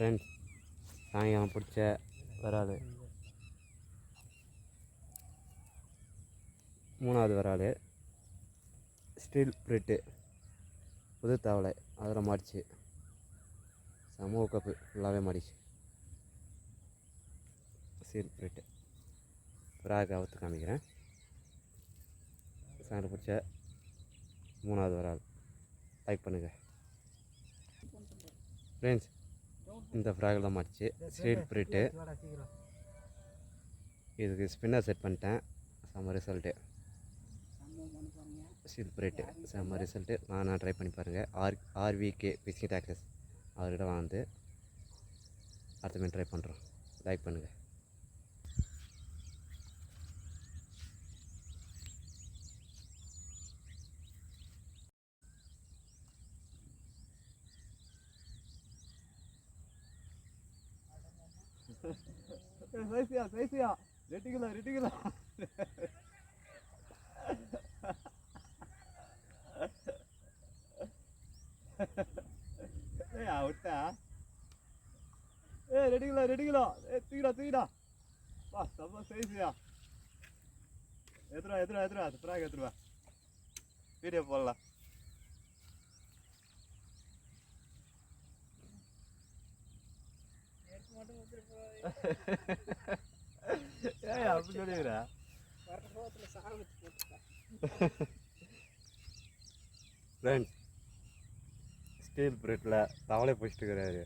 Friends சாயங்காலம் பிடிச்ச வராது. மூணாவது வராது. ஸ்டீல் பிரிட்டு புது தவளை அதில் மாடிச்சு. சமூக கப்பு ஃபுல்லாகவே மாடிச்சு. ஸ்டீல் பிரிட்டு ஃப்ராக் அவுத்து காமிக்கிறேன். சாயங்காலம் பிடிச்ச மூணாவது வராது. லைக் பண்ணுங்கள் ஃப்ரெண்ட்ஸ் இந்த ஃப்ராகில் தான் மாட்டிச்சு. ஸ்ட்ரீட் ப்ரிட்டு இதுக்கு ஸ்பின்னர் செட் பண்ணிட்டேன். செம்ம ரிசல்ட்டு ஸ்டீல் ப்ரிட்டு செம்ம ரிசல்ட்டு நான் ட்ரை பண்ணி பாருங்கள் ஆர் ஆர்விகே பிஸ்கி டாக்டர்ஸ் அவர்கிட்ட வாழ்ந்து அடுத்த மீன் ட்ரை பண்ணுறோம் லைக் பண்ணுங்கள் சைசியா சைசியா. ரெட்டிகளா ரெட்டிகளா ஏய் விட்டா? ஏய் ரெடிகளா ரெடிகளா ஏ தூக்கிடா தூக்கிடா. வா செம்ம சைசியா. எத்துருவா எத்துருவா எத்துருவா அது பிராக் எத்துருவா வீடியோ போடலாம். ஏய் அப்படி சொல்லிடுறா ஃப்ரெண்ட்ஸ் ஸ்டீல் பிரிட்டில் தவளை பிடிச்சிட்டு இருக்கிறாரு.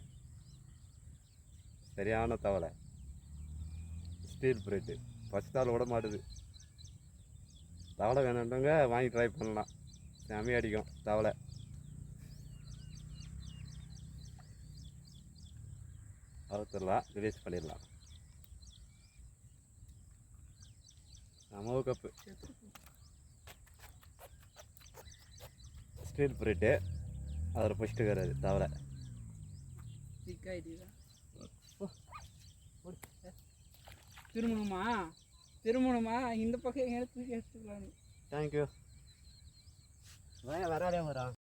சரியான தவளை. ஸ்டீல் பிரிட்டு ஃபஸ்ட் தாள் விட மாட்டுது. தவளை வேணுன்றவங்க வாங்கி ட்ரை பண்ணலாம். செமையாக அடிக்கும் தவளை. அவுத்துடலாம் ரிலீஸ் பண்ணிடலாம். சமூக கப்பு ஸ்டீல் பிரிட்டு அதில் பிடிச்சிட்டு தவளை திருமணமா? திருமணமா? இந்த பக்கம் எடுத்து எடுத்துக்கலாம். தேங்க்யூ வராதே வரான்.